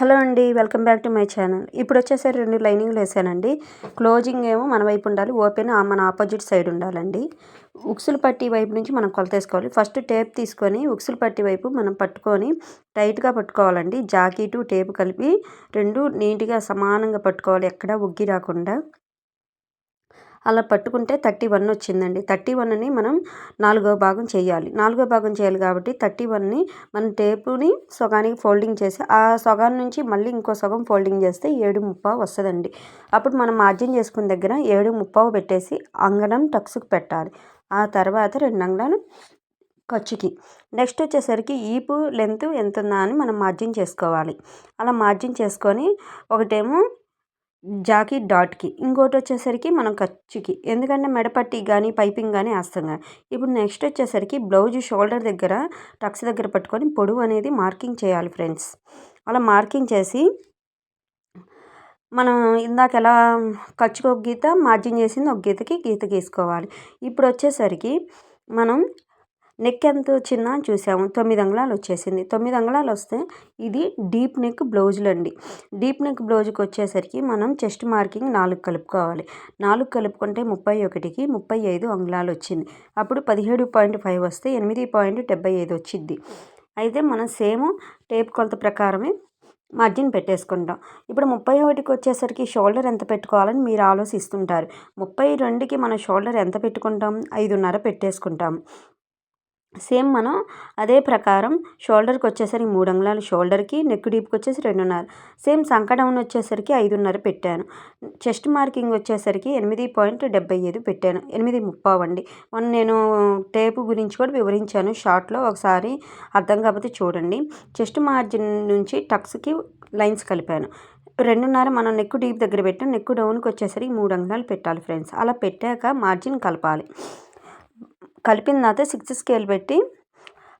Hello అండి welcome back to my channel. ఇప్పుడు వచ్చేసరి రెండు లైనింగ్లు వేసానండి. క్లోజింగ్ ఏమో మన వైపు ఉండాలి ఓపెన్ మన ఆపోజిట్ సైడ్ ఉండాలండి. ఉక్సులు పట్టి వైపు నుంచి మనం కొలతేసుకోవాలి ఫస్ట్ టేప్ తీసుకొని ఉక్సులు పట్టి వైపు మనం పట్టుకొని టైట్గా పట్టుకోవాలండి. జాకెట్ టేపు కలిపి రెండు నీట్గా సమానంగా పట్టుకోవాలి ఎక్కడ ఉగ్గి రాకుండా. అలా పట్టుకుంటే థర్టీ వన్ వచ్చిందండి. థర్టీ వన్ని మనం నాలుగో భాగం చేయాలి. నాలుగో భాగం చేయాలి కాబట్టి థర్టీ వన్ని మనం టేపుని సగానికి ఫోల్డింగ్ చేసి ఆ సగం నుంచి మళ్ళీ ఇంకో సగం ఫోల్డింగ్ చేస్తే ఏడు ముప్పావు వస్తుందండి. అప్పుడు మనం మార్జిన్ చేసుకున్న దగ్గర ఏడు ముప్పావు పెట్టేసి అంగడం టక్స్కి పెట్టాలి. ఆ తర్వాత రెండు అంగడాలు ఖర్చుకి. నెక్స్ట్ వచ్చేసరికి ఈపు లెంత్ ఎంత ఉందా అని మనం మార్జిన్ చేసుకోవాలి. అలా మార్జిన్ చేసుకొని ఒకటేమో జాకి డాట్కి ఇంకోటి వచ్చేసరికి మనం ఖర్చుకి. ఎందుకంటే మెడపట్టి కానీ పైపింగ్ కానీ వేస్తాం కానీ ఇప్పుడు నెక్స్ట్ వచ్చేసరికి బ్లౌజ్ షోల్డర్ దగ్గర టక్స్ దగ్గర పట్టుకొని పొడవు అనేది మార్కింగ్ చేయాలి ఫ్రెండ్స్. అలా మార్కింగ్ చేసి మనం ఇందాక ఎలా ఖర్చుకు ఒక గీత మార్జిన్ చేసింది ఒక గీతకి గీత గీసుకోవాలి. ఇప్పుడు వచ్చేసరికి మనం నెక్ ఎంత వచ్చిందా అని చూసాము. తొమ్మిది అంగుళాలు వచ్చేసింది. తొమ్మిది అంగుళాలు వస్తే ఇది డీప్ నెక్ బ్లౌజులు అండి. డీప్ నెక్ బ్లౌజ్కి వచ్చేసరికి మనం చెస్ట్ మార్కింగ్ నాలుగు కలుపుకోవాలి. నాలుగు కలుపుకుంటే ముప్పై ఒకటికి ముప్పై ఐదు అంగుళాలు వచ్చింది. అప్పుడు పదిహేడు పాయింట్ ఫైవ్ వస్తే ఎనిమిది పాయింట్ డెబ్బై ఐదు వచ్చింది. అయితే మనం సేమ్ టేప్ కొలత ప్రకారమే మార్జిన్ పెట్టేసుకుంటాం. ఇప్పుడు ముప్పై ఒకటికి వచ్చేసరికి షోల్డర్ ఎంత పెట్టుకోవాలని మీరు ఆలోచిస్తుంటారు. ముప్పై రెండుకి మన షోల్డర్ ఎంత పెట్టుకుంటాం? ఐదున్నర పెట్టేసుకుంటాం. సేమ్ మనం అదే ప్రకారం షోల్డర్కి వచ్చేసరికి మూడు అంగుళాలు షోల్డర్కి నెక్ డీప్కి వచ్చేసి రెండున్నర. సేమ్ సంక డౌన్ వచ్చేసరికి ఐదున్నర పెట్టాను. చెస్ట్ మార్కింగ్ వచ్చేసరికి ఎనిమిది పాయింట్ డెబ్బై ఐదు పెట్టాను. ఎనిమిది ముప్పావు అండి. మొన్న నేను టేపు గురించి కూడా వివరించాను షార్ట్లో. ఒకసారి అర్థం కాకపోతే చూడండి. చెస్ట్ మార్జిన్ నుంచి టక్స్కి లైన్స్ కలిపాను. రెండున్నర మనం నెక్ డీప్ దగ్గర పెట్టాం నెక్ డౌన్కి వచ్చేసరికి మూడు అంగుళాలు పెట్టాలి ఫ్రెండ్స్. అలా పెట్టాక మార్జిన్ కలపాలి. కలిపిన తర్వాత సిక్స్ స్కేల్ పెట్టి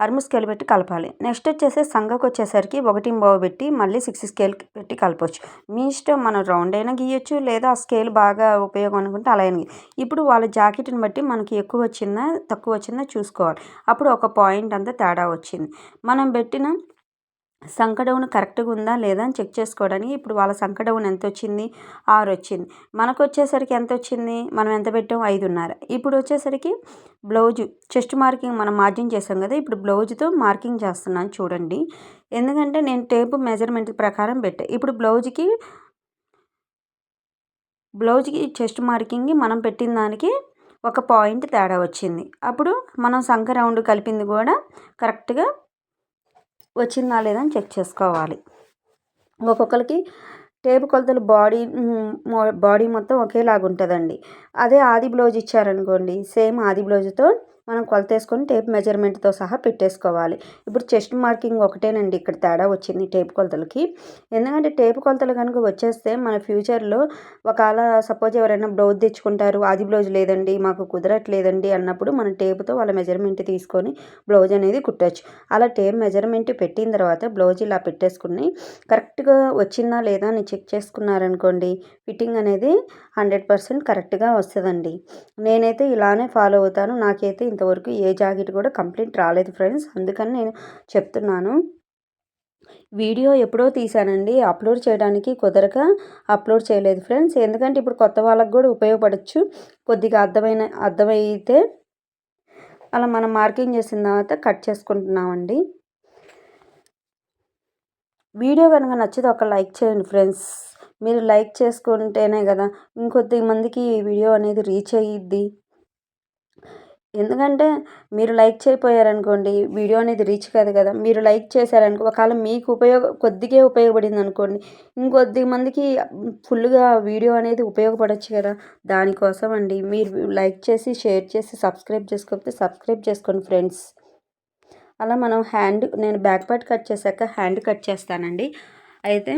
అరుము స్కేల్ పెట్టి కలపాలి. నెక్స్ట్ వచ్చేసి సంగకు వచ్చేసరికి ఒకటి బావు పెట్టి మళ్ళీ సిక్స్ స్కేల్ పెట్టి కలపచ్చు. మీ ఇష్టం మనం రౌండ్ అయినా గీయచ్చు లేదా ఆ స్కేల్ బాగా ఉపయోగం అనుకుంటే అలా అయినా ఇప్పుడు వాళ్ళ జాకెట్ని బట్టి మనకి ఎక్కువ వచ్చిందా తక్కువ వచ్చిందా చూసుకోవాలి. అప్పుడు ఒక పాయింట్ అంతా తేడా వచ్చింది. మనం పెట్టిన సంకడౌన్ కరెక్ట్గా ఉందా లేదా అని చెక్ చేసుకోవడానికి ఇప్పుడు వాళ్ళ సంకడౌన్ ఎంత వచ్చింది ఆరు వచ్చింది మనకు వచ్చేసరికి ఎంత వచ్చింది మనం ఎంత పెట్టాం? ఐదున్నర. ఇప్పుడు వచ్చేసరికి బ్లౌజ్ చెస్ట్ మార్కింగ్ మనం మార్జిన్ చేసాం కదా ఇప్పుడు బ్లౌజ్తో మార్కింగ్ చేస్తున్నాను చూడండి. ఎందుకంటే నేను టేప్ మెజర్మెంట్ ప్రకారం పెట్టా. ఇప్పుడు బ్లౌజ్కి బ్లౌజ్కి చెస్ట్ మార్కింగ్కి మనం పెట్టిన దానికి ఒక పాయింట్ తేడా వచ్చింది. అప్పుడు మనం సంఖ రౌండ్ కలిపింది కూడా కరెక్ట్గా వచ్చిందా లేదా అని చెక్ చేసుకోవాలి. ఒక్కొక్కరికి టేపు కొలతలు బాడీ బాడీ మొత్తం ఒకేలాగా ఉంటుందండి అదే ఆది బ్లౌజ్ ఇచ్చారనుకోండి సేమ్ ఆది బ్లౌజ్తో మనం కొలత వేసుకొని టేప్ మెజర్మెంట్తో సహా పెట్టేసుకోవాలి. ఇప్పుడు చెస్ట్ మార్కింగ్ ఒకటేనండి. ఇక్కడ తేడా వచ్చింది టేప్ కొలతలకి. ఎందుకంటే టేప్ కొలతలు కనుక వచ్చేస్తే మన ఫ్యూచర్లో ఒకవేళ సపోజ్ ఎవరైనా బ్లౌజ్ తెచ్చుకుంటారు అది బ్లౌజ్ లేదండి మాకు కుదరట్లేదండి అన్నప్పుడు మన టేపుతో వాళ్ళ మెజర్మెంట్ తీసుకొని బ్లౌజ్ అనేది కుట్టచ్చు. అలా టేప్ మెజర్మెంట్ పెట్టిన తర్వాత బ్లౌజ్ ఇలా పెట్టేసుకుని కరెక్ట్గా వచ్చిందా లేదా అని చెక్ చేసుకున్నారనుకోండి ఫిట్టింగ్ అనేది హండ్రెడ్ పర్సెంట్ కరెక్ట్గా వస్తుందండి. నేనైతే ఇలానే ఫాలో అవుతాను. నాకైతే ఇంతవరకు ఏ జాకెట్ కూడా కంప్లీట్ రాలేదు ఫ్రెండ్స్. అందుకని నేను చెప్తున్నాను. వీడియో ఎప్పుడో తీశానండి. అప్లోడ్ చేయడానికి కుదరక అప్లోడ్ చేయలేదు ఫ్రెండ్స్. ఎందుకంటే ఇప్పుడు కొత్త వాళ్ళకు కూడా ఉపయోగపడచ్చు. కొద్దిగా అర్థమైన అర్థమైతే అలా మనం మార్కింగ్ చేసిన తర్వాత కట్ చేసుకుంటున్నామండి. వీడియో కనుక నచ్చితే ఒక లైక్ చేయండి ఫ్రెండ్స్. మీరు లైక్ చేసుకుంటేనే కదా ఇంకొద్ది మందికి వీడియో అనేది రీచ్ అయ్యిద్ది ఎందుకంటే మీరు లైక్ చేయపోయారనుకోండి వీడియో అనేది రీచ్ కాదు కదా. మీరు లైక్ చేశారనుకో ఒకవేళ మీకు ఉపయోగ కొద్దిగా ఉపయోగపడింది అనుకోండి ఇంకొద్ది మందికి ఫుల్గా వీడియో అనేది ఉపయోగపడవచ్చు కదా. దానికోసం అండి మీరు లైక్ చేసి షేర్ చేసి సబ్స్క్రైబ్ చేసుకోకపోతే సబ్స్క్రైబ్ చేసుకోండి ఫ్రెండ్స్. అలా మనం హ్యాండ్ నేను బ్యాక్ పార్ట్ కట్ చేశాక హ్యాండ్ కట్ చేస్తానండి. అయితే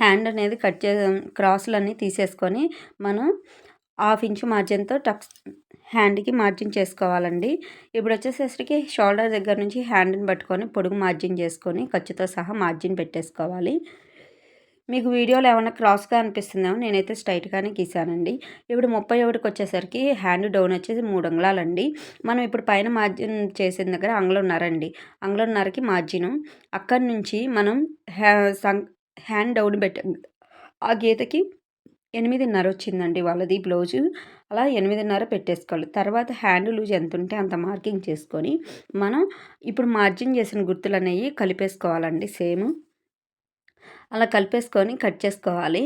హ్యాండ్ అనేది కట్ చే క్రాసులన్నీ తీసేసుకొని మనం హాఫ్ ఇంచు మార్జిన్తో టక్స్ హ్యాండ్కి మార్జిన్ చేసుకోవాలండి. ఇప్పుడు వచ్చేసరికి షోల్డర్ దగ్గర నుంచి హ్యాండ్ని పట్టుకొని పొడుగు మార్జిన్ చేసుకొని ఖర్చుతో సహా మార్జిన్ పెట్టేసుకోవాలి. మీకు వీడియోలో ఏమైనా క్రాస్గా అనిపిస్తుందేమో నేనైతే స్ట్రైట్గానే గీసానండి. ఇప్పుడు ముప్పై ఒకటికి వచ్చేసరికి హ్యాండ్ డౌన్ వచ్చేసి మూడు అంగుళాలండి. మనం ఇప్పుడు పైన మార్జిన్ చేసిన దగ్గర అంగుళన్నరండి అంగుళన్నరకి మార్జిన్. అక్కడి నుంచి మనం హ్యా హ్యాండ్ డౌన్ పెట్ట ఆ గీతకి ఎనిమిదిన్నర వచ్చిందండి వాళ్ళది బ్లౌజు. అలా ఎనిమిదిన్నర పెట్టేసుకోవాలి. తర్వాత హ్యాండ్ లూజ్ ఎంత ఉంటే అంత మార్కింగ్ చేసుకొని మనం ఇప్పుడు మార్జిన్ చేసిన గుర్తులు అనేవి కలిపేసుకోవాలండి సేమ్. అలా కలిపేసుకొని కట్ చేసుకోవాలి.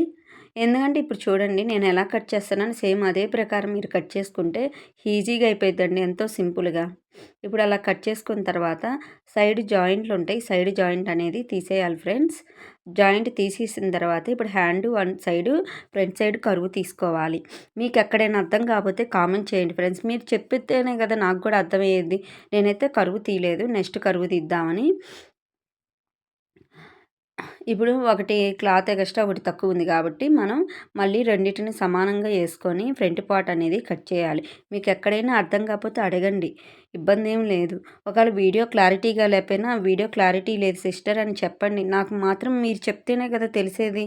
ఎందుకంటే ఇప్పుడు చూడండి నేను ఎలా కట్ చేస్తున్నాను సేమ్ అదే ప్రకారం మీరు కట్ చేసుకుంటే ఈజీగా అయిపోయిందండి ఎంతో సింపుల్గా. ఇప్పుడు అలా కట్ చేసుకున్న తర్వాత సైడ్ జాయింట్లు ఉంటాయి. సైడ్ జాయింట్ అనేది తీసేయాలి ఫ్రెండ్స్. జాయింట్ తీసేసిన తర్వాత ఇప్పుడు hand one side front side కరువు తీసుకోవాలి. మీకు ఎక్కడైనా అర్థం కాకపోతే కామెంట్ చేయండి ఫ్రెండ్స్. మీరు చెప్పితేనే కదా నాకు కూడా అర్థమయ్యేది. నేనైతే కరువు తీయలేదు నెక్స్ట్ కరువు తీద్దామని. ఇప్పుడు ఒకటి క్లాత్ ఎక్స్ట్రా ఒకటి తక్కువ ఉంది కాబట్టి మనం మళ్ళీ రెండింటిని సమానంగా వేసుకొని ఫ్రంట్ పార్ట్ అనేది కట్ చేయాలి. మీకు ఎక్కడైనా అర్థం కాకపోతే అడగండి. ఇబ్బంది ఏం లేదు. ఒకవేళ వీడియో క్లారిటీగా లేకపోయినా వీడియో క్లారిటీ లేదు సిస్టర్ అని చెప్పండి. నాకు మాత్రం మీరు చెప్తేనే కదా తెలిసేది.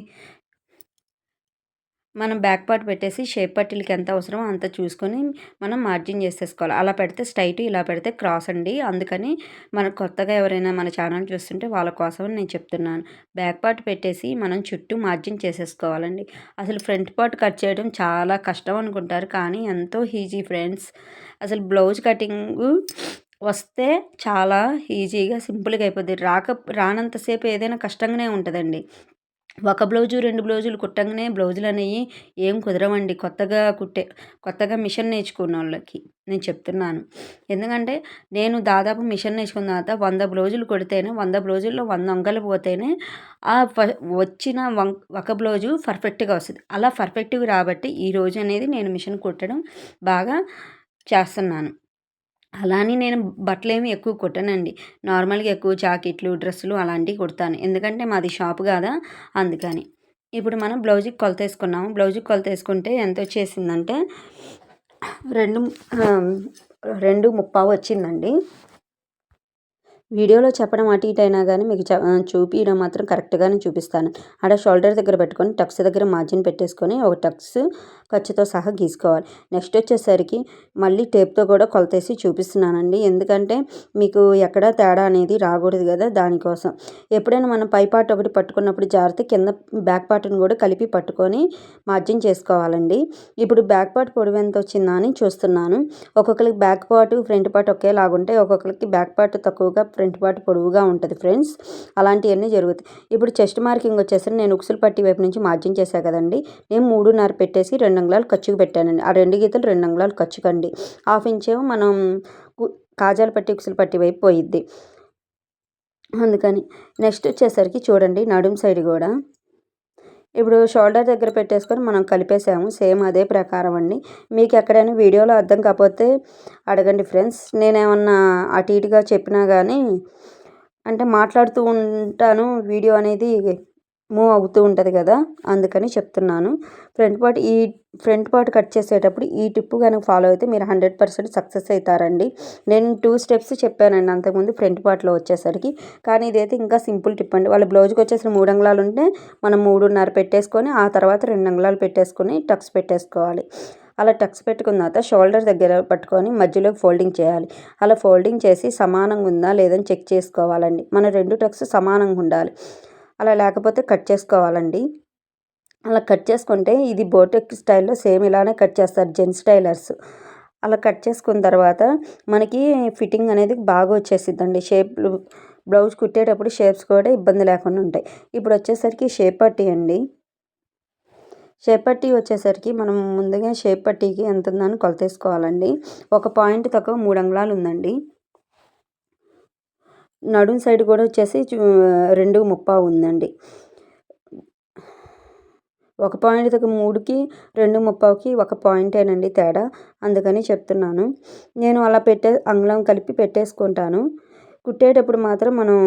మనం బ్యాక్ పార్ట్ పెట్టేసి షేప్ పట్టీలకి ఎంత అవసరమో అంత చూసుకొని మనం మార్జిన్ చేసేసుకోవాలి. అలా పెడితే స్ట్రైట్ ఇలా పెడితే క్రాస్ అండి. అందుకని మన కొత్తగా ఎవరైనా మన ఛానల్ చూస్తుంటే వాళ్ళ కోసం నేను చెప్తున్నాను. బ్యాక్ పార్ట్ పెట్టేసి మనం చుట్టూ మార్జిన్ చేసేసుకోవాలండి. అసలు ఫ్రంట్ పార్ట్ కట్ చేయడం చాలా కష్టం అనుకుంటారు. కానీ ఎంతో ఈజీ ఫ్రెండ్స్ అసలు బ్లౌజ్ కటింగ్ వస్తే చాలా ఈజీగా సింపుల్గా అయిపోద్ది. రాక రానంతసేపు ఏదైనా కష్టంగానే ఉంటుందండి. ఒక బ్లౌజు రెండు బ్లౌజులు కుట్టంగానే బ్లౌజులు అనేవి ఏం కుదరవండి. కొత్తగా కుట్టే కొత్తగా మిషన్ నేర్చుకున్న వాళ్ళకి నేను చెప్తున్నాను. ఎందుకంటే నేను దాదాపు మిషన్ నేర్చుకున్న తర్వాత వంద బ్లౌజులు కుడితేనే వంద బ్లౌజుల్లో వంద వంకలు పోతేనే ఆ వచ్చిన వం ఒక బ్లౌజు పర్ఫెక్ట్గా వస్తుంది. అలా పర్ఫెక్ట్గా రాబట్టి ఈ రోజు అనేది నేను మిషన్ కుట్టడం బాగా చేస్తున్నాను. అలా అని నేను బట్టలేమి ఎక్కువ కుట్టనండి. నార్మల్గా ఎక్కువ జాకెట్లు డ్రెస్సులు అలాంటివి కుడతాను. ఎందుకంటే మాది షాప్ కాదా అందుకని. ఇప్పుడు మనం బ్లౌజ్కి కొలత వేసుకున్నాము. బ్లౌజ్కి కొలత వేసుకుంటే ఎంత వచ్చేసిందంటే రెండు రెండు ముప్పావు వచ్చిందండి. వీడియోలో చెప్పడం అటు ఇటు అయినా కానీ మీకు చూపించడం మాత్రం కరెక్ట్గానే చూపిస్తాను. ఆడ షోల్డర్ దగ్గర పెట్టుకొని టక్స్ దగ్గర మార్జిన్ పెట్టేసుకొని ఒక టక్స్ ఖర్చుతో సహా గీసుకోవాలి. నెక్స్ట్ వచ్చేసరికి మళ్ళీ టేప్తో కూడా కొలతేసి చూపిస్తున్నానండి. ఎందుకంటే మీకు ఎక్కడ తేడా అనేది రాకూడదు కదా దానికోసం. ఎప్పుడైనా మనం పై పార్ట్ ఒకటి పట్టుకున్నప్పుడు జాగ్రత్త కింద బ్యాక్ పార్ట్ని కూడా కలిపి పట్టుకొని మార్జిన్ చేసుకోవాలండి. ఇప్పుడు బ్యాక్ పార్ట్ పొడవు ఎంత వచ్చిందా అని చూస్తున్నాను. ఒక్కొక్కరికి బ్యాక్ పార్ట్ ఫ్రంట్ పార్ట్ ఒకేలాగుంటే ఒక్కొక్కరికి బ్యాక్ పార్ట్ తక్కువగా ఫ్రంట్ పార్ట్ పొడవుగా ఉంటుంది ఫ్రెండ్స్. అలాంటివన్నీ జరుగుతాయి. ఇప్పుడు చెస్ట్ మార్కింగ్ వచ్చేసి నేను ఉక్సులు పట్టి వైపు నుంచి మార్జిన్ చేశాను కదండి. నేను మూడున్నర పెట్టేసి రెండు అంగుళాలు ఖర్చుకు పెట్టానండి. ఆ రెండు గీతలు రెండు అంగుళాలు ఖర్చుకండి. హాఫ్ ఇంచేమో మనం కాజాలు పట్టి ఉక్సులు పట్టి వైపు పోయిద్ది. అందుకని నెక్స్ట్ వచ్చేసరికి చూడండి నడుం సైడ్ కూడా. ఇప్పుడు షోల్డర్ దగ్గర పెట్టేసుకొని మనం కలిపేసాము. సేమ్ అదే ప్రకారం అండి. మీకు ఎక్కడైనా వీడియోలో అర్థం కాకపోతే అడగండి ఫ్రెండ్స్. నేనేమన్నా అటు ఇటుగా చెప్పినా కానీ అంటే మాట్లాడుతూ ఉంటాను. వీడియో అనేది మూవ్ అవుతూ ఉంటుంది కదా అందుకని చెప్తున్నాను. ఫ్రంట్ పార్ట్ ఈ ఫ్రంట్ పార్ట్ కట్ చేసేటప్పుడు ఈ టిప్ కనుక ఫాలో అయితే మీరు హండ్రెడ్ పర్సెంట్ సక్సెస్ అవుతారండి. నేను టూ స్టెప్స్ చెప్పానండి అంతకుముందు ఫ్రంట్ పార్ట్లో వచ్చేసరికి. కానీ ఇదైతే ఇంకా సింపుల్ టిప్ అండి. వాళ్ళ బ్లౌజ్కి వచ్చేసిన మూడు అంగుళాలు ఉంటే మనం మూడున్నర పెట్టేసుకొని ఆ తర్వాత రెండు అంగుళాలు పెట్టేసుకొని టక్స్ పెట్టేసుకోవాలి. అలా టక్స్ పెట్టుకున్న తర్వాత షోల్డర్ దగ్గర పట్టుకొని మధ్యలో ఫోల్డింగ్ చేయాలి. అలా ఫోల్డింగ్ చేసి సమానంగా ఉందా లేదని చెక్ చేసుకోవాలండి. మన రెండు టక్స్ సమానంగా ఉండాలి. అలా లేకపోతే కట్ చేసుకోవాలండి. అలా కట్ చేసుకుంటే ఇది బోటెక్ స్టైల్లో సేమ్ ఇలానే కట్ చేస్తారు జెంట్స్ టైలర్స్ అలా కట్ చేసుకున్న తర్వాత మనకి ఫిట్టింగ్ అనేది బాగా వచ్చేసిద్దండి. షేప్లు బ్లౌజ్ కుట్టేటప్పుడు షేప్స్ కూడా ఇబ్బంది లేకుండా ఉంటాయి. ఇప్పుడు వచ్చేసరికి షేప్ పట్టీ అండి. షేప్ పట్టీ వచ్చేసరికి మనం ముందుగా షేప్ పట్టీకి ఎంత ఉందని కొలతేసుకోవాలండి. ఒక పాయింట్ తక్కువ మూడు అంగుళాలు ఉందండి. నడుం సైడ్ కూడా వచ్చేసి రెండు ముప్పా ఉందండి. ఒక పాయింట్ మూడుకి రెండు ముప్పావుకి ఒక పాయింటేనండి తేడా. అందుకని చెప్తున్నాను. నేను అలా పెట్టే అంగళం కలిపి పెట్టేసుకుంటాను. కుట్టేటప్పుడు మాత్రం మనం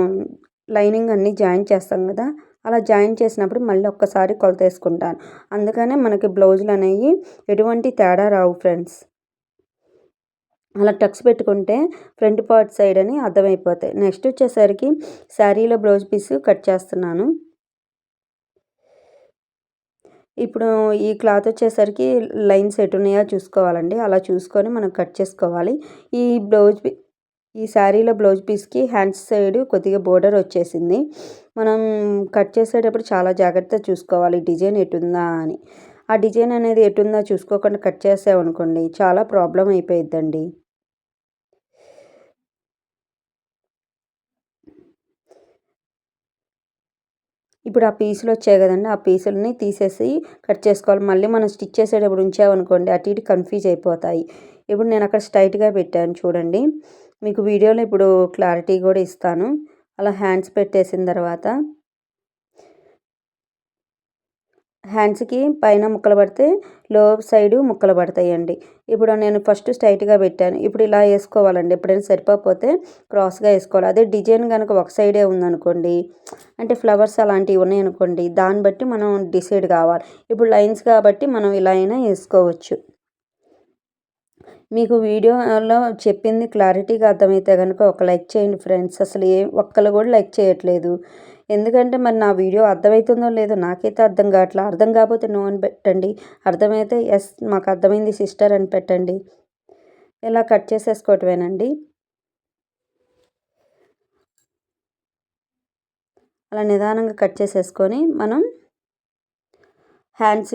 లైనింగ్ అన్నీ జాయిన్ చేస్తాం కదా అలా జాయిన్ చేసినప్పుడు మళ్ళీ ఒక్కసారి కొలత వేసుకుంటాను అందుకనే మనకి బ్లౌజులు అనేవి ఎటువంటి తేడా రావు ఫ్రెండ్స్. అలా టక్స్ పెట్టుకుంటే ఫ్రంట్ పార్ట్ సైడ్ అని అర్థమైపోతాయి. నెక్స్ట్ వచ్చేసరికి శారీలో బ్లౌజ్ పీస్ కట్ చేస్తున్నాను. ఇప్పుడు ఈ క్లాత్ వచ్చేసరికి లైన్స్ ఎటు ఉన్నాయో చూసుకోవాలండి. అలా చూసుకొని మనం కట్ చేసుకోవాలి. ఈ బ్లౌజ్ ఈ శారీలో బ్లౌజ్ పీస్కి హ్యాండ్స్ సైడ్ కొద్దిగా బోర్డర్ వచ్చేసింది. మనం కట్ చేసేటప్పుడు చాలా జాగ్రత్తగా చూసుకోవాలి. డిజైన్ ఎటుందా అని. ఆ డిజైన్ అనేది ఎటుందా చూసుకోకుండా కట్ చేసామనుకోండి చాలా ప్రాబ్లం అయిపోయిద్దండి. ఇప్పుడు ఆ పీసులు వచ్చాయి కదండి ఆ పీసులని తీసేసి కట్ చేసుకోవాలి. మళ్ళీ మనం స్టిచ్ చేసేటప్పుడు ఉంచామనుకోండి అటు ఇటు కన్ఫ్యూజ్ అయిపోతాయి. ఇప్పుడు నేను అక్కడ స్ట్రైట్గా పెట్టాను చూడండి. మీకు వీడియోలో ఇప్పుడు క్లారిటీ కూడా ఇస్తాను. అలా హ్యాండ్స్ పెట్టేసిన తర్వాత హ్యాండ్స్కి పైన ముక్కలు పడితే లో సైడు ముక్కలు పడతాయండి. ఇప్పుడు నేను ఫస్ట్ స్ట్రైట్గా పెట్టాను. ఇప్పుడు ఇలా వేసుకోవాలండి. ఎప్పుడైనా సరిపోతే క్రాస్గా వేసుకోవాలి. అదే డిజైన్ కనుక ఒక సైడే ఉందనుకోండి అంటే ఫ్లవర్స్ అలాంటివి ఉన్నాయనుకోండి దాన్ని బట్టి మనం డిసైడ్ కావాలి. ఇప్పుడు లైన్స్ కాబట్టి మనం ఇలా అయినా వేసుకోవచ్చు. మీకు వీడియోలో చెప్పింది క్లారిటీగా అర్థమైతే కనుక ఒక లైక్ చేయండి ఫ్రెండ్స్. అసలు ఏ ఒక్కరు కూడా లైక్ చేయట్లేదు. ఎందుకంటే మరి నా వీడియో అర్థమవుతుందో లేదో నాకైతే అర్థం కావట్లా అర్థం కాకపోతే నో అని పెట్టండి. అర్థమైతే ఎస్ మాకు అర్థమైంది సిస్టర్ అని పెట్టండి. ఇలా కట్ చేసేసుకోవటమేనండి. అలా నిదానంగా కట్ చేసేసుకొని మనం హ్యాండ్స్